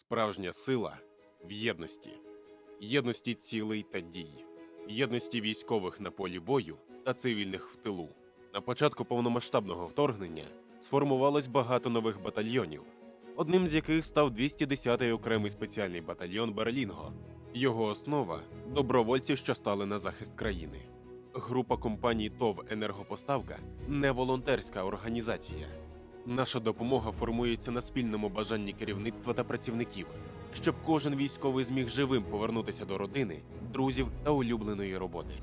Справжня сила в єдності, єдності цілей та дій, єдності військових на полі бою та цивільних в тилу. На початку повномасштабного вторгнення сформувалось багато нових батальйонів, одним з яких став 210-й окремий спеціальний батальйон Берлінго. Його основа добровольці, що стали на захист країни. Група компаній ТОВ Енергопоставка не волонтерська організація. Наша допомога формується на спільному бажанні керівництва та працівників, щоб кожен військовий зміг живим повернутися до родини, друзів та улюбленої роботи.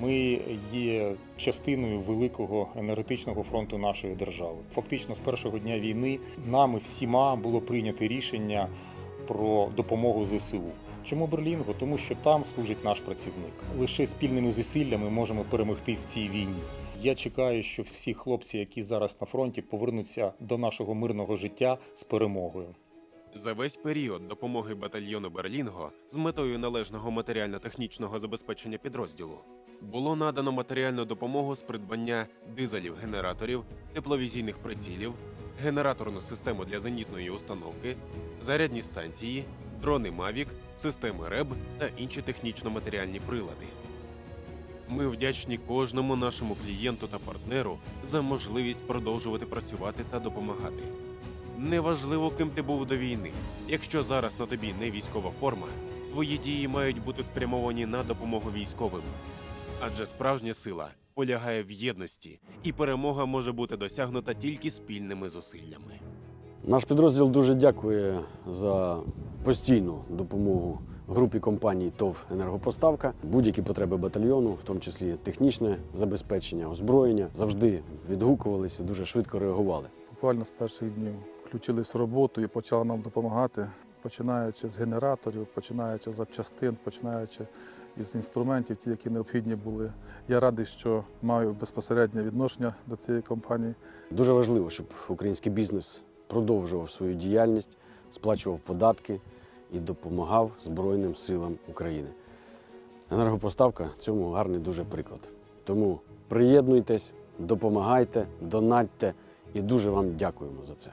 Ми є частиною великого енергетичного фронту нашої держави. Фактично, з першого дня війни нами всіма було прийнято рішення про допомогу ЗСУ. Чому Берлінго? Тому що там служить наш працівник. Лише спільними зусиллями можемо перемогти в цій війні. Я чекаю, що всі хлопці, які зараз на фронті, повернуться до нашого мирного життя з перемогою. За весь період допомоги батальйону Берлінго з метою належного матеріально-технічного забезпечення підрозділу було надано матеріальну допомогу з придбання дизелів генераторів, тепловізійних прицілів, генераторну систему для зенітної установки, зарядні станції, дрони Мавік, системи РЕБ та інші технічно-матеріальні прилади. Ми вдячні кожному нашому клієнту та партнеру за можливість продовжувати працювати та допомагати. Неважливо, ким ти був до війни. Якщо зараз на тобі не військова форма, твої дії мають бути спрямовані на допомогу військовим. Адже справжня сила полягає в єдності, і перемога може бути досягнута тільки спільними зусиллями. Наш підрозділ дуже дякує за постійну допомогу групі компаній ТОВ Енергопоставка. Будь-які потреби батальйону, в тому числі технічне забезпечення, озброєння, завжди відгукувалися, дуже швидко реагували. Буквально з перших днів включились в роботу і почали нам допомагати, починаючи з генераторів, починаючи з запчастин, починаючи із інструментів, ті, які необхідні були. Я радий, що маю безпосереднє відношення до цієї компанії. Дуже важливо, щоб український бізнес продовжував свою діяльність, сплачував податки і допомагав Збройним силам України. Енергопоставка цьому гарний дуже приклад. Тому приєднуйтесь, допомагайте, донатьте і дуже вам дякуємо за це.